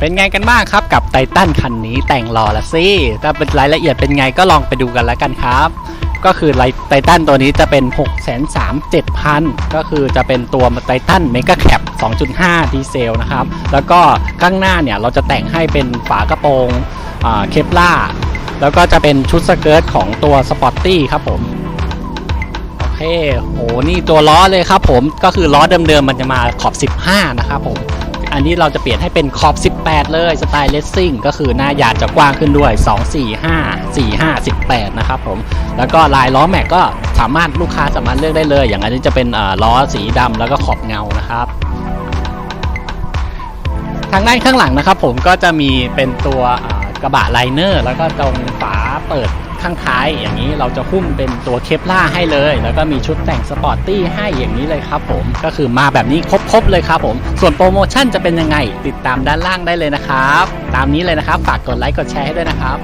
เป็นไงกันบ้างครับกับไททันคันนี้แต่งหล่อละสิถ้าเป็นรายละเอียดเป็นไงก็ลองไปดูกันแล้วกันครับ ก็คือไททันตัวนี้จะเป็น 6 3 7 0 0 0 ก็คือจะเป็นตัวไททันเมกะแคป2.5 ดีเซลนะครับ แล้วก็ข้างหน้าเนี่ยเราจะแต่งให้เป็นฝากระโปรงเคปล่าแล้วก็จะเป็นชุดสเกิร์ตของตัวสปอร์ตตี้ครับผมโอเคโหนี่ตัวล้อเลยครับผมก็คือล้อเดิมๆมันจะมาขอบ 15 นะครับผม อันนี้เราจะเปลี่ยนให้เป็นขอบ 18 เลยสไตล์เลสซิ่งก็คือหน้ายาจะกว้างขึ้นด้วย 2 4 5 4 5 18 นะครับผม แล้วก็ลายล้อแม็กก็สามารถลูกค้าสามารถเลือกได้เลย อย่างอันนี้จะเป็นอ่าล้อสีดำแล้วก็ขอบเงานะครับทางด้านข้างหลังนะครับผมก็จะมีเป็นตัว กระบะไลเนอร์ แล้วก็ตรงฝาเปิดข้างท้าย อย่างนี้เราจะหุ้มเป็นตัวเคปล่าให้เลย แล้วก็มีชุดแต่งสปอร์ตตี้ให้อย่างนี้เลยครับผมก็คือมาแบบนี้ครบๆเลยครับผม ส่วนโปรโมชั่นจะเป็นยังไง ติดตามด้านล่างได้เลยนะครับ ตามนี้เลยนะครับ ฝากกดไลค์กดแชร์ให้ด้วยนะครับ